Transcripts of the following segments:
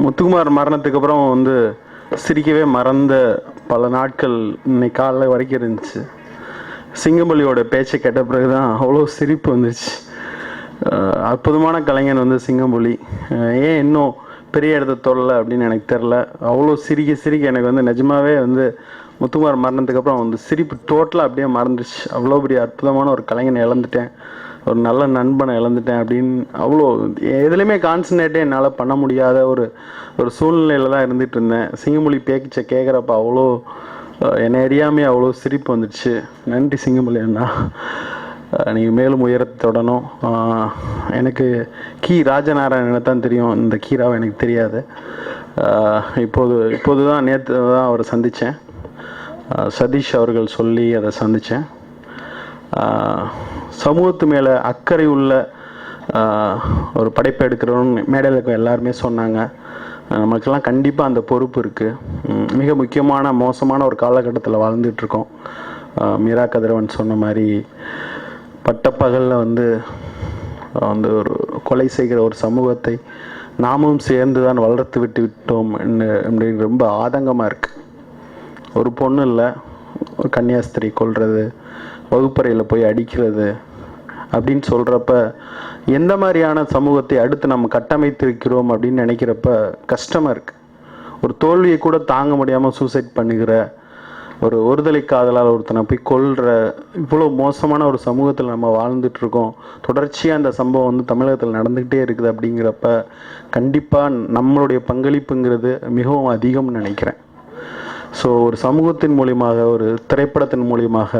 முத்துக்குமார் மரணத்துக்கு அப்புறம் வந்து சிரிக்கவே மறந்த பல நாட்கள் இன்னைக்கு காலைல வரைக்கும் இருந்துச்சு. சிங்கமொழியோட பேச்சை கேட்ட பிறகு தான் அவ்வளோ சிரிப்பு வந்துச்சு அற்புதமான கலைஞன் வந்து சிங்கமொழி ஏன் இன்னும் பெரிய இடத்த தொடல அப்படின்னு எனக்கு தெரில அவ்வளோ சிரிக்க சிரிக்க எனக்கு வந்து நிஜமாவே வந்து முத்துக்குமார் மரணத்துக்கு அப்புறம் வந்து சிரிப்பு டோட்டலாக அப்படியே மறந்துச்சு அவ்வளோ பெரிய அற்புதமான ஒரு கலைஞனை இழந்துட்டேன். ஒரு நல்ல நண்பனை இழந்துட்டேன் அப்படின்னு அவ்வளோ எதுலேயுமே கான்சன்ட்ரேட்டே என்னால் பண்ண முடியாத ஒரு ஒரு சூழ்நிலையில் தான் இருந்துகிட்டு இருந்தேன். சிங்கமொழி பேச்சை கேட்குறப்ப அவ்வளோ என்னை அறியாமே அவ்வளோ சிரிப்பு வந்துடுச்சு. நன்றி சிங்கமொழி அண்ணா. நீங்கள் மேலும் உயரத்தை தொடணும். எனக்கு கி. ராஜநாராயணனை தான் தெரியும். இந்த கீராவை எனக்கு தெரியாது. இப்போது இப்போது தான் நேற்று தான் அவரை சந்தித்தேன் சதீஷ் அவர்கள் சொல்லி அதை சந்தித்தேன் சமூகத்து மேலே அக்கறை உள்ள ஒரு படைப்பை எடுக்கிறோன்னு மேடையில் இருக்க எல்லாருமே சொன்னாங்க. நமக்கெல்லாம் கண்டிப்பாக அந்த பொறுப்பு இருக்குது மிக முக்கியமான மோசமான ஒரு காலகட்டத்தில் வாழ்ந்துட்டுருக்கோம். மீரா கதிரவன் சொன்ன மாதிரி பட்டப்பகலில் வந்து வந்து ஒரு கொலை செய்கிற ஒரு சமூகத்தை நாமும் சேர்ந்து தான் வளர்த்து விட்டு விட்டோம். அப்படின்னு ரொம்ப ஆதங்கமாக இருக்குது ஒரு பொண்ணு இல்லை ஒரு கன்னியாஸ்திரி கொள்வது வகுப்பறையில் போய் அடிக்கிறது அப்படின்னு சொல்கிறப்ப எந்த மாதிரியான சமூகத்தை அடுத்து நம்ம கட்டமைத்திருக்கிறோம் அப்படின்னு நினைக்கிறப்ப கஷ்டமாக இருக்குது ஒரு தோல்வியை கூட தாங்க முடியாமல் சூசைட் பண்ணுகிற ஒரு ஒருதலை காதலால் ஒருத்தனை போய் கொள்கிற இவ்வளோ மோசமான ஒரு சமூகத்தில் நம்ம வாழ்ந்துட்டுருக்கோம். தொடர்ச்சியாக அந்த சம்பவம் வந்து தமிழகத்தில் நடந்துக்கிட்டே இருக்குது அப்படிங்கிறப்ப கண்டிப்பாக நம்மளுடைய பங்களிப்புங்கிறது மிகவும் அதிகம்னு நினைக்கிறேன். ஸோ ஒரு சமூகத்தின் மூலியமாக ஒரு திரைப்படத்தின் மூலியமாக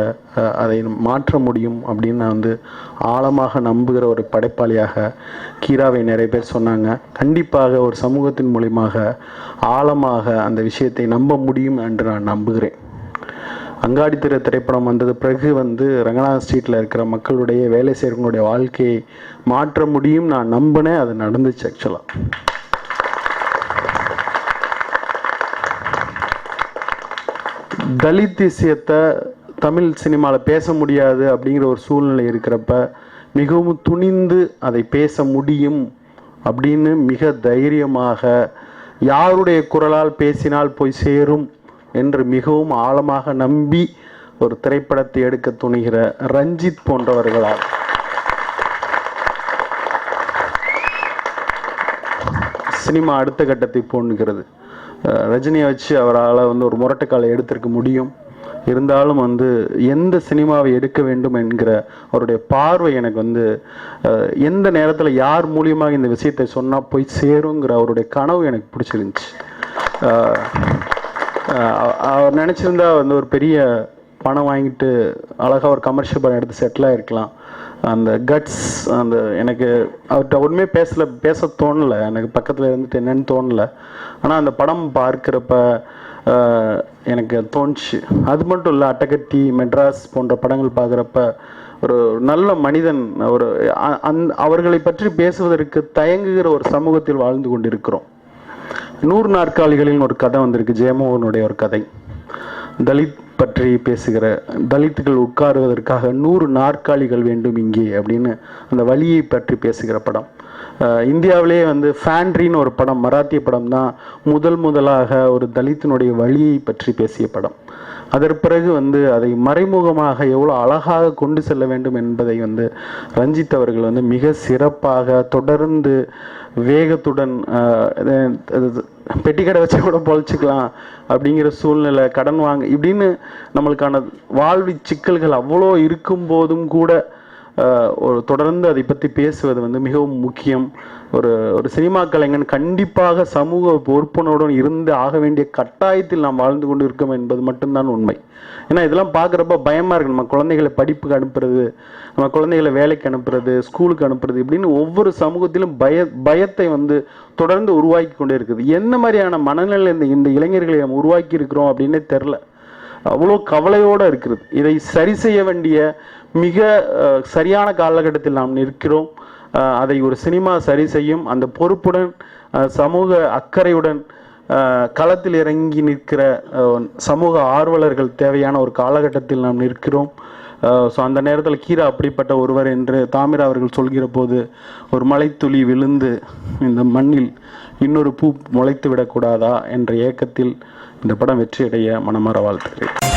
அதை மாற்ற முடியும் அப்படின்னு நான் வந்து ஆழமாக நம்புகிற ஒரு படைப்பாளியாக கீராவை நிறைய பேர் சொன்னாங்க. கண்டிப்பாக ஒரு சமூகத்தின் மூலியமாக ஆழமாக அந்த விஷயத்தை நம்ப முடியும் என்று நான் நம்புகிறேன். அங்காடி திரு திரைப்படம் வந்தது பிறகு வந்து ரங்கநாத ஸ்ட்ரீட்டில் இருக்கிற மக்களுடைய வேலை செய்கிறவங்களுடைய வாழ்க்கையை மாற்ற முடியும் நான் நம்பினேன். அது நடந்துச்சு ஆக்சுவலாக தலித் விஷயத்தை தமிழ் சினிமாவில் பேச முடியாது அப்படிங்கிற ஒரு சூழ்நிலை இருக்கிறப்ப மிகவும் துணிந்து அதை பேச முடியும் அப்படின்னு மிக தைரியமாக யாருடைய குரலால் பேசினால் போய் சேரும் என்று மிகவும் ஆழமாக நம்பி ஒரு திரைப்படத்தை எடுக்க துணிகிற ரஞ்சித் போன்றவர்களால். சினிமா அடுத்த கட்டத்தை போன்கிறது ரஜினியை வச்சு அவரால் வந்து ஒரு முரட்டுக்காலை எடுத்திருக்க முடியும். இருந்தாலும் வந்து எந்த சினிமாவை எடுக்க வேண்டும் என்கிற அவருடைய பார்வை எனக்கு வந்து எந்த நேரத்தில் யார் மூலியமாக இந்த விஷயத்தை சொன்னால் போய் சேருங்கிற அவருடைய கனவு எனக்கு பிடிச்சிருந்துச்சு. அவர் நினச்சிருந்தா வந்து ஒரு பெரிய பணம் வாங்கிட்டு அழகாக ஒரு கமர்ஷியல் படம் எடுத்து செட்டில் ஆகிருக்கலாம் அந்த கட்ஸ் அந்த எனக்கு அவர்கிட்ட ஒன்றுமே பேசல பேச தோணலை. எனக்கு பக்கத்தில் இருந்துட்டு என்னன்னு தோணலை. ஆனால் அந்த படம் பார்க்குறப்ப எனக்கு தோணுச்சு. அது மட்டும் இல்லை அட்டகட்டி மெட்ராஸ் போன்ற படங்கள் பார்க்குறப்ப ஒரு நல்ல மனிதன் ஒரு அ- அந் அவர்களை பற்றி பேசுவதற்கு தயங்குகிற ஒரு சமூகத்தில் வாழ்ந்து கொண்டிருக்கிறோம். நூறு நாற்காலிகளின் ஒரு கதை வந்திருக்கு ஜெயமோகனுடைய ஒரு கதை. தலித் பற்றி பேசுகிற தலித்துகள் உட்காருவதற்காக நூறு நாற்காலிகள் வேண்டும் இங்கே அப்படின்னு அந்த வழியை பற்றி பேசுகிற படம். இந்தியாவிலேயே வந்து ஃபேண்ட்ரின்னு ஒரு படம் மராத்திய படம் தான் முதல் முதலாக ஒரு தலித்தினுடைய வழியை பற்றி பேசிய படம். அதற்கு பிறகு வந்து அதை மறைமுகமாக எவ்வளோ அழகாக கொண்டு செல்ல வேண்டும் என்பதை வந்து ரஞ்சித் அவர்கள் வந்து மிக சிறப்பாக தொடர்ந்து வேகத்துடன் பெட்டி கடை வச்சு கூட பொழைச்சிக்கலாம் அப்படிங்கிற சூழ்நிலை கடன் வாங்க இப்படின்னு நம்மளுக்கான வாழ்வி சிக்கல்கள் அவ்வளோ இருக்கும் போதும் கூட ஒரு தொடர்ந்து அதை பற்றி பேசுவது வந்து மிகவும் முக்கியம். ஒரு ஒரு சினிமா கலைஞன் கண்டிப்பாக சமூக பொறுப்புணர்வுடன் இருந்து ஆக வேண்டிய கட்டாயத்தில் நாம் வாழ்ந்து கொண்டு இருக்கோம் என்பது மட்டும்தான் உண்மை. ஏன்னா இதெல்லாம் பார்க்குறப்ப பயமாக இருக்கு. நம்ம குழந்தைகளை படிப்புக்கு அனுப்புறது நம்ம குழந்தைகளை வேலைக்கு அனுப்புறது ஸ்கூலுக்கு அனுப்புறது இப்படின்னு ஒவ்வொரு சமூகத்திலும் பய பயத்தை வந்து தொடர்ந்து உருவாக்கி கொண்டே இருக்குது. என்ன மாதிரியான மனநிலை இந்த இந்த இளைஞர்களை நம்ம உருவாக்கி இருக்கிறோம் அப்படின்னே தெரில அவ்வளோ கவலையோடு இருக்கிறது. இதை சரி செய்ய வேண்டிய மிக சரியான காலகட்டத்தில் நாம் நிற்கிறோம். அதை ஒரு சினிமா சரி செய்யும். அந்த பொறுப்புடன் சமூக அக்கறையுடன் களத்தில் இறங்கி நிற்கிற சமூக ஆர்வலர்கள் தேவையான ஒரு காலகட்டத்தில் நாம் நிற்கிறோம். ஸோ அந்த நேரத்தில் கீரா அப்படிப்பட்ட ஒருவர் என்று தாமிரா அவர்கள் சொல்கிற போது ஒரு மலைத்துளி விழுந்து இந்த மண்ணில் இன்னொரு பூ முளைத்து விடக்கூடாதா என்ற ஏக்கத்தில் இந்த படம் வெற்றியடைய மனமாற வாழ்த்துக்கிறேன்